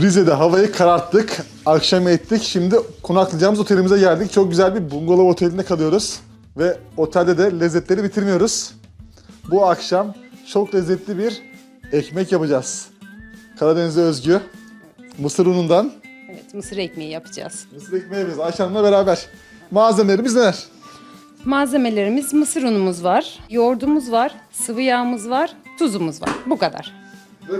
Rize'de havayı kararttık. Akşam ettik. Şimdi konaklayacağımız otelimize geldik. Çok güzel bir bungalov otelinde kalıyoruz. Ve otelde de lezzetleri bitirmiyoruz. Bu akşam çok lezzetli bir ekmek yapacağız. Karadeniz'e özgü. Mısır unundan Evet, mısır ekmeği yapacağız. mısır ekmeği yapıyoruz Ayşe Hanım'la beraber. Malzemelerimiz neler? Malzemelerimiz mısır unumuz var, yoğurdumuz var, sıvı yağımız var, tuzumuz var. Bu kadar.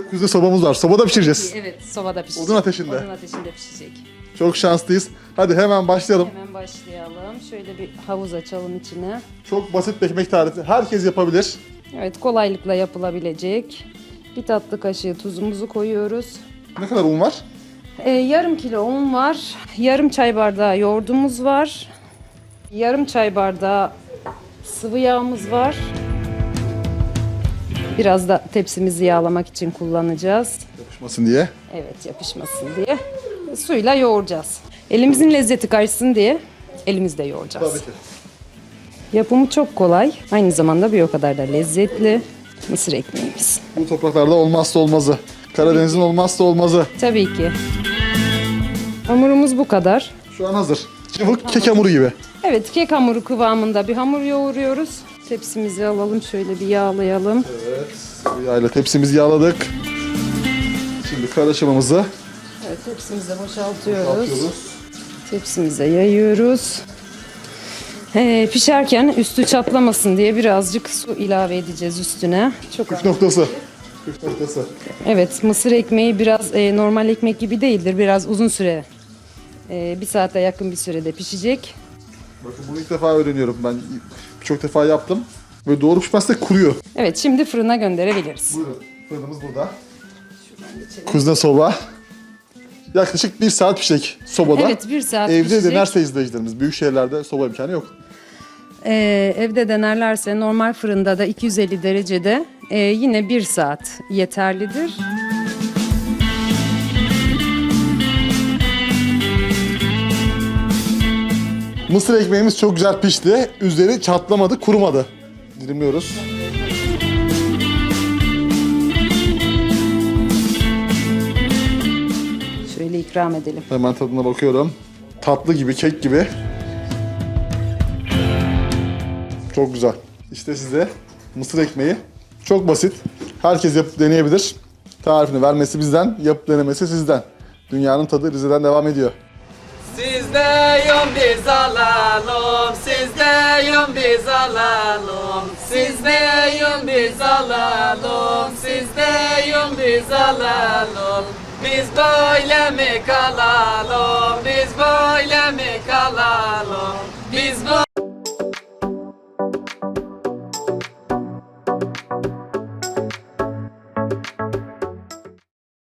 Kuzine sobamız var. Sobada pişireceğiz. Evet, sobada pişecek. Odun ateşinde. Odun ateşinde pişecek. Çok şanslıyız. Hadi hemen başlayalım. Hemen başlayalım. Şöyle bir havuz açalım içine. Çok basit bir ekmek tarifi. Herkes yapabilir. Evet, kolaylıkla yapılabilecek. Bir tatlı kaşığı tuzumuzu koyuyoruz. Ne kadar un var? Ee, yarım kilo un var. Yarım çay bardağı yoğurdumuz var. Yarım çay bardağı sıvı yağımız var. Biraz da tepsimizi yağlamak için kullanacağız. Yapışmasın diye. Evet yapışmasın diye. Suyla yoğuracağız. Elimizin lezzeti kaçsın diye elimizde yoğuracağız. Tabii ki. Yapımı çok kolay. Aynı zamanda bir o kadar da lezzetli. Mısır ekmeğimiz. Bu topraklarda olmazsa olmazı. Karadeniz'in olmazsa olmazı. Tabii ki. Hamurumuz bu kadar. Şu an hazır. Cıvık kek hamuru gibi. Evet kek hamuru kıvamında bir hamur yoğuruyoruz. Tepsimizi alalım şöyle bir yağlayalım. Evet. Bu yağla tepsimizi yağladık. Şimdi karışımımızı Evet tepsimize boşaltıyoruz. atıyoruz. Tepsimize yayıyoruz. Ee, pişerken üstü çatlamasın diye birazcık su ilave edeceğiz üstüne. Çok Püf noktası. Püf noktası. Evet mısır ekmeği biraz e, normal ekmek gibi değildir. Biraz uzun süre e, bir saate yakın bir sürede pişecek. Bakın bunu ilk defa öğreniyorum. Ben birçok defa yaptım. Böyle doğru pişmezse kuruyor. Evet şimdi fırına gönderebiliriz. Buyurun. Fırınımız burada. Kuzine soba. Yaklaşık bir saat pişecek sobada. Evet bir saat Evde pişecek. denerse izleyicilerimiz. Büyük şehirlerde soba imkanı yok. Ee, evde denerlerse normal fırında da 250 derecede e, yine bir saat yeterlidir. Mısır ekmeğimiz çok güzel pişti. Üzeri çatlamadı, kurumadı. Dilimliyoruz. Şöyle ikram edelim. Hemen tadına bakıyorum. Tatlı gibi, kek gibi. Çok güzel. İşte size mısır ekmeği. Çok basit. Herkes yapıp deneyebilir. Tarifini vermesi bizden, yapıp denemesi sizden. Dünyanın tadı Rize'den devam ediyor. Sizdeyim biz alalım, sizdeyim biz alalım, sizdeyim biz alalım, sizdeyim biz alalım. Biz böyle mi kalalım,